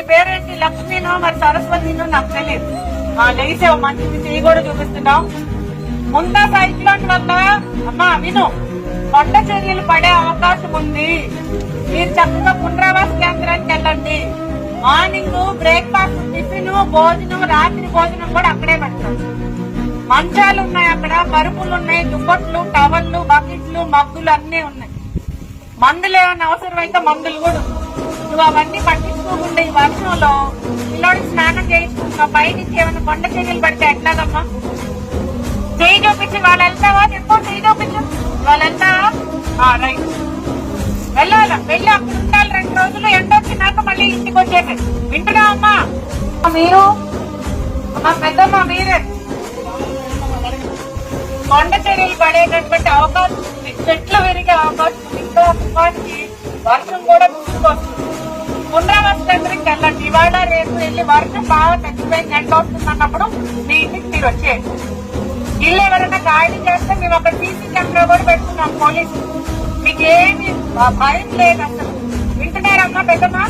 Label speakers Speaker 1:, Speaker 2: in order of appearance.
Speaker 1: నీ పేరేంటి? లక్ష్మీనో? మరి సరస్వతినో? నాకు తెలియదు ఆ లేచావు మంచిది చెయ్యి కూడా చూపిస్తున్నావు. ముందా సైక్లోన్ వల్ల అమ్మా విను. కొండ చర్యలు పడే అవకాశం ఉంది. మీరు చక్కగా పునరావాస కేంద్రానికి వెళ్ళండి. మార్నింగ్ బ్రేక్ఫాస్ట్ టిఫిన్ భోజనం రాత్రి భోజనం కూడా అక్కడే పెడతాం. మంచాలు ఉన్నాయి అక్కడ పరుపులు ఉన్నాయి దుప్పట్లు టవల్లు బకెట్లు మగ్గులు అన్నీ ఉన్నాయి. మందులు ఏమైనా అవసరమైతే మందులు కూడా ఉన్నాయి. నువ్వు అవన్నీ పట్టించుకోకుండా ఈ వర్షంలో. పిల్లోడికి స్నానం చేయించుకుంటున్నావు. పైనుంచి ఏమైనా కొండ చర్యలు పడితే ఎట్లాగమ్మా? చేయి చూపించి వాళ్ళు వెళ్తావా? చెప్పు చేయి చూపించు. వాళ్ళు వెళ్తావా? రైట్. వెళ్ళాలా? వెళ్ళి అప్పుడు ఉండాలి రెండు రోజులు. ఎండ వచ్చినాక మళ్ళీ ఇంటికి వచ్చేది వింటున్నా అమ్మా? మీరు? అమ్మా పెద్దమ్మ మీరే? కొండ చర్యలు పడేటటువంటి అవకాశం ఉంది. చెట్లు పెరిగే అవకాశం ఉంది. ఇంకా వర్షం కూడా గుర్తుకొస్తుంది పునరావాస కేంద్రంకి వెళ్ళండి ఇవాళ రేపు వెళ్ళి వర్షం బాగా తగ్గిపోయి గంట వస్తుంది అన్నప్పుడు మీ ఇంటికి మీరు వచ్చేయండి. ఇల్లు ఎవరైనా ఖాళీ చేస్తే మేము అక్కడ సీసీ కెమెరా కూడా పెడుతున్నాం పోలీసు మీకు ఏమి భయం లేదు అసలు. వింటున్నారమ్మా పెద్దమ్మా?